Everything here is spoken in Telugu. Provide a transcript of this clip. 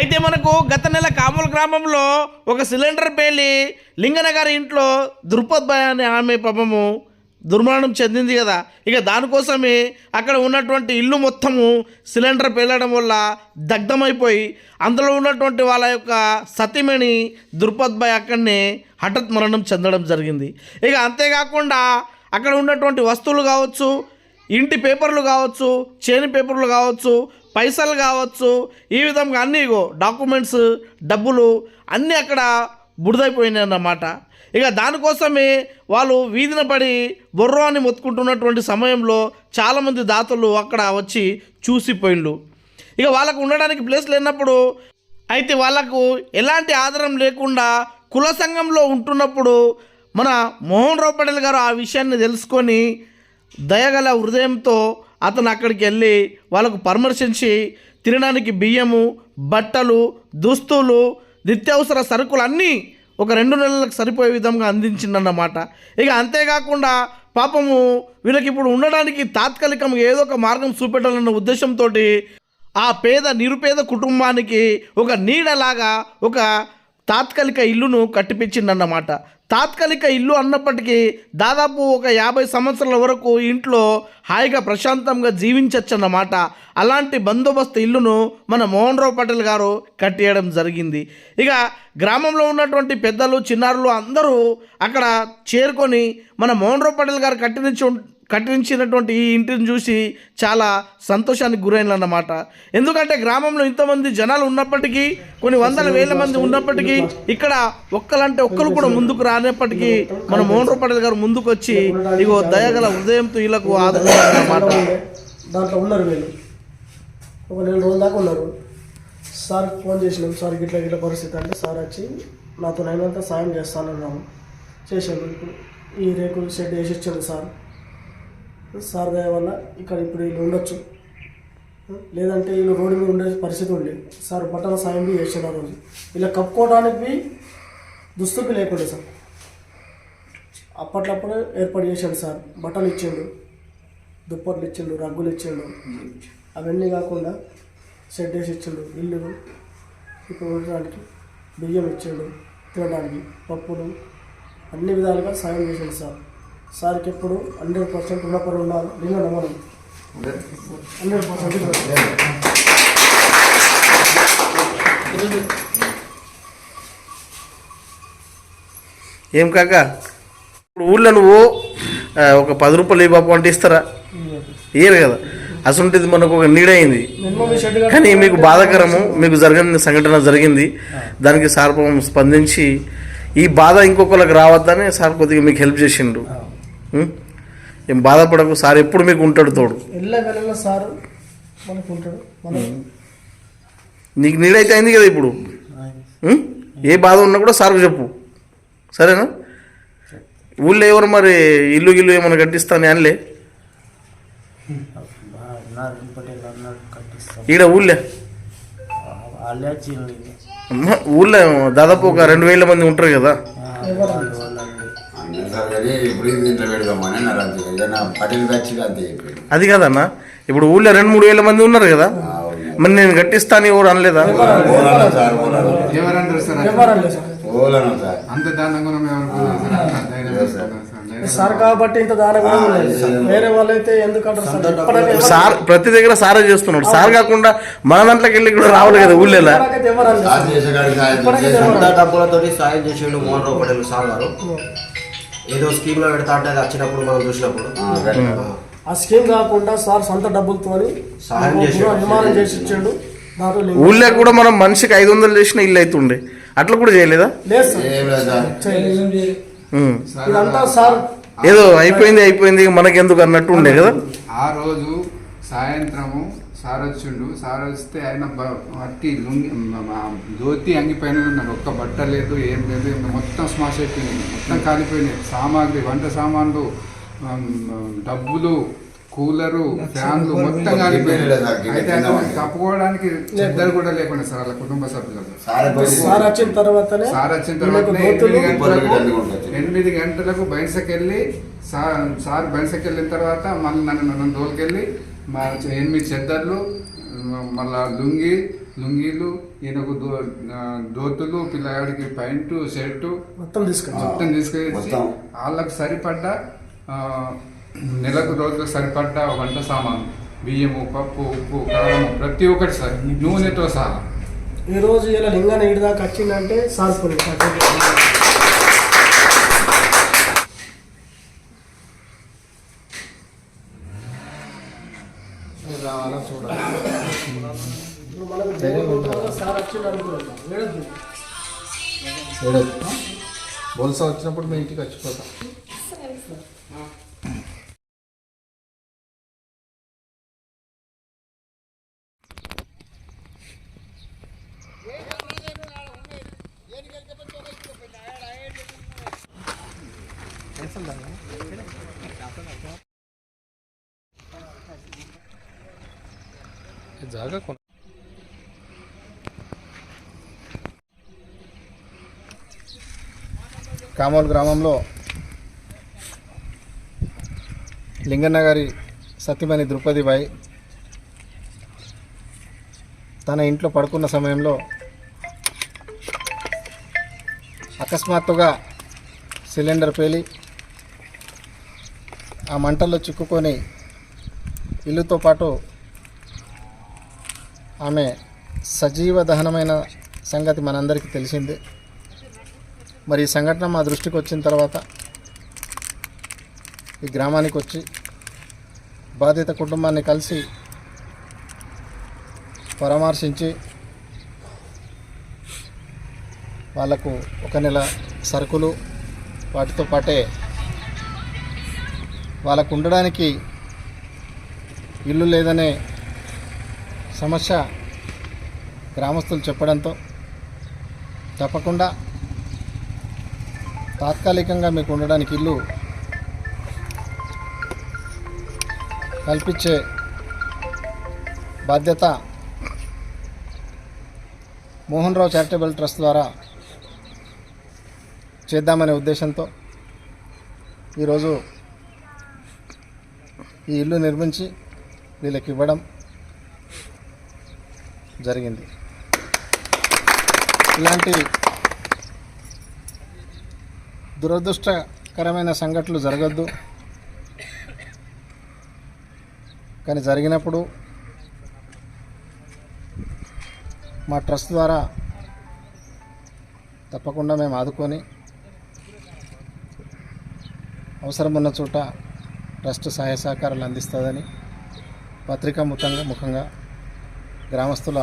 అయితే మనకు గత నెల కాముల గ్రామంలో ఒక సిలిండర్ పేలి లింగన గారి ఇంట్లో ద్రుపద్ అనే ఆమె పాపము దుర్మరణం చెందింది కదా. ఇక దానికోసమే అక్కడ ఉన్నటువంటి ఇల్లు మొత్తము సిలిండర్ పేలడం వల్ల దగ్ధమైపోయి అందులో ఉన్నటువంటి వాళ్ళ యొక్క సతీమణి ద్రుపద్ అక్కడనే హఠాత్ మరణం చెందడం జరిగింది. ఇక అంతేకాకుండా అక్కడ ఉన్నటువంటి వస్తువులు కావచ్చు ఇంటి పేపర్లు కావచ్చు చేని పేపర్లు కావచ్చు పైసలు కావచ్చు ఈ విధంగా అన్నీ డాక్యుమెంట్స్ డబ్బులు అన్నీ అక్కడ బుడిదైపోయినాయి అన్నమాట ఇక దానికోసమే వాళ్ళు వీధిన పడి బొర్రో మొత్తుకుంటున్నటువంటి సమయంలో చాలామంది దాతలు అక్కడ వచ్చి చూసిపోయిండు ఇక వాళ్ళకు ఉండడానికి ప్లేస్ లేనప్పుడు అయితే వాళ్ళకు ఎలాంటి ఆధారం లేకుండా కుల సంఘంలో ఉంటున్నప్పుడు మన మోహన్ రావు పటేల్ గారు ఆ విషయాన్ని తెలుసుకొని దయగల హృదయంతో అతను అక్కడికి వెళ్ళి వాళ్ళకు పరామర్శించి తినడానికి బియ్యము బట్టలు దుస్తులు నిత్యావసర సరుకులు అన్నీ ఒక రెండు నెలలకు సరిపోయే విధంగా అందించిందన్నమాట ఇక అంతేకాకుండా పాపము వీళ్ళకి ఇప్పుడు ఉండడానికి తాత్కాలికంగా ఏదో ఒక మార్గం చూపెట్టాలన్న ఉద్దేశంతో ఆ పేద నిరుపేద కుటుంబానికి ఒక నీడలాగా ఒక తాత్కాలిక ఇల్లును కట్టిపించిందన్నమాట తాత్కాలిక ఇల్లు అన్నప్పటికీ దాదాపు ఒక యాభై సంవత్సరాల వరకు ఇంట్లో హాయిగా ప్రశాంతంగా జీవించవచ్చన్నమాట అలాంటి బందోబస్తు ఇల్లును మన మోహన్ రావు పటేల్ గారు కట్టేయడం జరిగింది. ఇక గ్రామంలో ఉన్నటువంటి పెద్దలు చిన్నారులు అందరూ అక్కడ చేరుకొని మన మోహన్ రావు పటేల్ గారు కట్టించి కట్టించినటువంటి ఈ ఇంటిని చూసి చాలా సంతోషానికి గురైనన్నమాట ఎందుకంటే గ్రామంలో ఇంతమంది జనాలు ఉన్నప్పటికీ కొన్ని వందల వేల మంది ఉన్నప్పటికీ ఇక్కడ ఒక్కలంటే ఒక్కరు కూడా ముందుకు రానప్పటికీ మన మోహన్ రావు గారు ముందుకు వచ్చి ఇగో దయగల హృదయంతో వీళ్ళకు ఆదుకున్నారన్నమాట. దాంట్లో ఉన్నారు వీళ్ళు. ఒక నెల రోజుల దాకా ఉన్నారు. సార్ ఫోన్ చేసినాం సార్ గిట్ల గిట్ల పరిస్థితి అంటే సార్ వచ్చి నాతో అయినంత సాయం చేస్తానన్నాము. చేశాను ఇప్పుడు ఈ రేకులు షెడ్ వేసి ఇచ్చాను సార్. సార్ దయ వల్ల ఇక్కడ ఇప్పుడు వీళ్ళు ఉండొచ్చు. లేదంటే వీళ్ళు రోడ్డు మీద ఉండే పరిస్థితి ఉండే. సార్ బట్టల సాయం బి చేసాడు ఆ రోజు. ఇలా కప్పుకోవడానికి దుస్తులు లేకుండా సార్. అప్పట్లప్పుడు ఏర్పాటు చేశాడు సార్. బట్టలు ఇచ్చిండు దుప్పట్లు ఇచ్చిండు రగ్గులు ఇచ్చిండు. అవన్నీ కాకుండా షెడ్ వేసి ఇచ్చిండు ఇల్లు ఇప్పుడు ఉండడానికి బియ్యం ఇచ్చిండు తినడానికి పప్పులు అన్ని విధాలుగా సాయం చేశాడు సార్. సార్కి ఎప్పుడు హండ్రెడ్ పర్సెంట్ రుణపడి ఉండాలి నేను నమ్మను హండ్రెడ్ పర్సెంట్ ఏం కాక? ఇప్పుడు ఊళ్ళో నువ్వు ఒక పది రూపాయలు ఏ బాబు అంటే ఇస్తారా? ఇయ్యరు కదా. అసలుంటిది మనకు ఒక నీడైంది కానీ మీకు బాధాకరము మీకు జరగని సంఘటన జరిగింది. దానికి సార్ స్పందించి ఈ బాధ ఇంకొకరికి రావద్దని సార్ కొద్దిగా మీకు హెల్ప్ చేసిండు? ఏం బాధపడకు సార్ ఎప్పుడు మీకు ఉంటాడు తోడు. సార్ మనకు ఉంటాడు మనం నీకు నీడైతే అయింది కదా ఇప్పుడు? ఏ బాధ ఉన్నా కూడా సార్కు చెప్పు. సరేనా? ఊళ్ళో ఎవరు మరి ఇల్లు గిల్లు ఏమైనా కట్టిస్తాను అనలే? ఈడ ఊళ్ళో? ఊళ్ళో దాదాపు ఒక రెండు వేల మంది ఉంటారు కదా. వాళ్ళు వాళ్ళండి అన్నీ సార్ కానీ ఇప్పుడు ఇది దీంట్లో పెడదామని అన్నారు అంతే ఏదైనా పటేల్ బ్యాచ్ అంతే చెప్పాడు. అది కాదన్న ఇప్పుడు ఊళ్ళో రెండు మూడు వేల మంది ఉన్నారు కదా. మరి నేను కట్టిస్తాను ఎవరు అనలేదా? ఓలను సార్ ఓలను ఎవరంటారు ఓలను అంత కాబట్టి ఇంత వేరే వాళ్ళైతే ఎందుకంటారు సార్? ప్రతి దగ్గర సారే చేస్తున్నాడు. సార్ కాకుండా మన దాంట్లోకి వెళ్ళి కూడా రావాలి కదా ఊళ్ళో. చేసేకాడికి సాయం ఇప్పటికీ చేసి ఎవరు సొంత అనలేదు. డబ్బులతోటి సాయం చేసిండు మోహన్ రావు పటేల్ సార్ గారు. ఏదో స్కీమ్లో పెడతా అంటే అది వచ్చినప్పుడు మనం చూసినప్పుడు. ఆ, స్కీమ్ కాకుండా సార్ సొంత డబ్బులతో సహాయం చేశాడు. నిర్మాణం చేసి ఇచ్చాడు. ఊళ్ళో కూడా మనం మనిషికి ఐదు వందలు చేసిన ఇల్లు అవుతుండే అట్లా కూడా చేయలేదా. ఇదంతా సార్. ఏదో అయిపోయింది అయిపోయింది మనకెందుకు అన్నట్టు ఉండే కదా? ఆ రోజు సాయంత్రము సార్ వచ్చిండు సార్ వస్తే ఆయన అట్టి లుంగి ధోతి అంగిపోయిన ఉన్నారు. ఒక్క బట్ట లేదు ఏం లేదు. మొత్తం స్మాష్ అయిపోయింది మొత్తం కాలిపోయినాయి. సామాగ్రి వంట సామాన్లు డబ్బులు కూలరు ఫ్యాన్లు మొత్తం కాలిపోయినాయి. కింద అయితే. కప్పుకోవడానికి చెద్దరు కూడా లేకుండా సార్ వాళ్ళ కుటుంబ సభ్యులకు. సార్ పోయి సార్ వచ్చిన తర్వాతనే సార్ వచ్చిన వీళ్ళకు తర్వాత దోతులు ఎనిమిది గంటలకు బయటకెళ్ళి సార్ సార్ బయటకెళ్ళిన తర్వాత మళ్ళీ నన్ను నన్ను తోలుకెళ్ళి మా ఎనిమిది చెద్దర్లు? మళ్ళా లుంగి లుంగీలు ఈయనకు దో దోతులు పిల్లగాడికి ప్యాంటు షర్టు. మొత్తం తీసుకొచ్చి మొత్తం తీసుకొచ్చి మొత్తం. వాళ్ళకు సరిపడ్డ నెలకు రోజులకు సరిపడ్డ వంట సామాను. బియ్యము పప్పు ఉప్పు కారం ప్రతి ఒక్కటి సార్. నూనెతో సహా. ఈ రోజు ఇలా లింగాన్ని ఇటు దాకా వచ్చిందంటే సార్ పుణ్యం. ఇప్పుడు మనకు దేవుడు ద్వారా సార్ వచ్చిండు అనుకుంటున్నాం. ఏడొద్దు. బొలస వచ్చినప్పుడు మీ ఇంటికి వచ్చిపోతాం జాగా కొన కామోల్ గ్రామంలో లింగన్న గారి సత్యమణి ద్రుపదిబాయి తన ఇంట్లో పడుకున్న సమయంలో అకస్మాత్తుగా సిలిండర్ పేలి ఆ మంటల్లో చిక్కుకొని ఇల్లుతో పాటు ఆమె సజీవ దహనమైన సంగతి మనందరికీ తెలిసిందే. మరి ఈ సంఘటన మా దృష్టికి వచ్చిన తర్వాత ఈ గ్రామానికి వచ్చి బాధిత కుటుంబాన్ని కలిసి పరామర్శించి వాళ్ళకు ఒక నెల సరుకులు వాటితో పాటే వాళ్ళకు ఉండడానికి ఇల్లు లేదనే సమస్య గ్రామస్తులు చెప్పడంతో తప్పకుండా తాత్కాలికంగా మీకు ఉండడానికి ఇల్లు కల్పించే బాధ్యత మోహన్ రావు చారిటబుల్ ట్రస్ట్ ద్వారా చేద్దామనే ఉద్దేశంతో ఈరోజు ఈ ఇల్లు నిర్మించి వీళ్ళకి ఇవ్వడం జరిగింది. ఇలాంటి దురదృష్టకరమైన సంఘటనలు జరగద్దు. కానీ జరిగినప్పుడు మా ట్రస్ట్ ద్వారా తప్పకుండా మేము ఆదుకొని అవసరం ఉన్న చోట ట్రస్ట్ సహాయ సహకారాలు అందిస్తుందని పత్రికా ముఖంగా ముఖంగా గ్రామస్తుల